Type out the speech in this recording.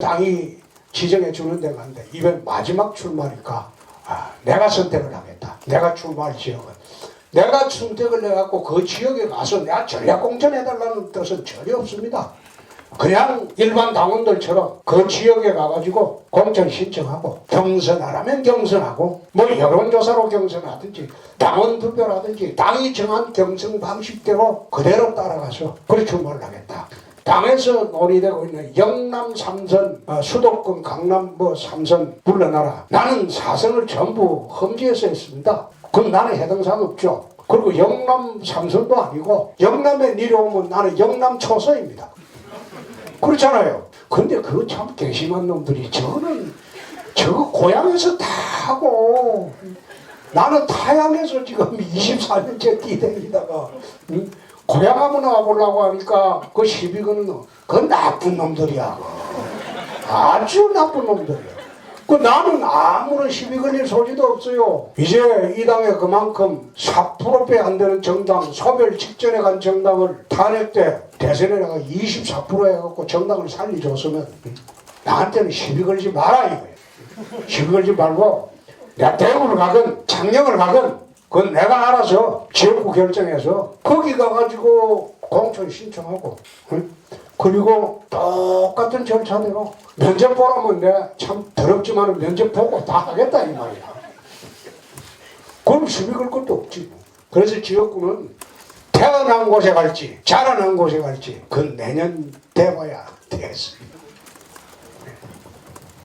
당이 지정해 주는 데가 있는데 이번 마지막 출마니까 아, 내가 선택을 하겠다. 내가 출마할 지역은 내가 선택을 해갖고 그 지역에 가서 내가 전략 공천해달라는 뜻은 전혀 없습니다. 그냥 일반 당원들처럼 그 지역에 가가지고 공천 신청하고 경선하라면 경선하고 뭐 여론조사로 경선하든지 당원 투표라든지 당이 정한 경선 방식대로 그대로 따라가서 그렇게 출마를 하겠다. 당에서 논의되고 있는 영남 삼선 어, 수도권 강남 뭐 삼선 물러나라. 나는 사선을 전부 험지에서 했습니다. 그럼 나는 해당 사항 없죠. 그리고 영남 삼선도 아니고 영남에 내려오면 나는 영남 초서입니다. 그렇잖아요. 근데 그거 참 괘씸한 놈들이 저는 저거 고향에서 다 하고 나는 타양에서 지금 24년째 기대기다가 응? 고향 한번 와보려고 하니까 그 시비거는 그 나쁜 놈들이야. 아주 나쁜 놈들이야. 그 나는 아무런 시비 걸릴 소지도 없어요. 이제 이 당에 그만큼 4%배 안 되는 정당, 소멸 직전에 간 정당을 탄핵 때 대선에 내가 24% 해갖고 정당을 살려줬으면 나한테는 시비 걸지 마라 이거예요. 시비 걸지 말고 내가 대구를 가건 창녕을 가건 그건 내가 알아서 지역구 결정해서 거기 가가지고 공천 신청하고 응? 그리고 똑같은 절차대로 면접 보라면 내가 참 더럽지만 면접 보고 다 하겠다 이 말이야 그럼 시비 걸 것도 없지 뭐. 그래서 지역구는 태어난 곳에 갈지 자라난 곳에 갈지 그건 내년 돼봐야 되겠습니다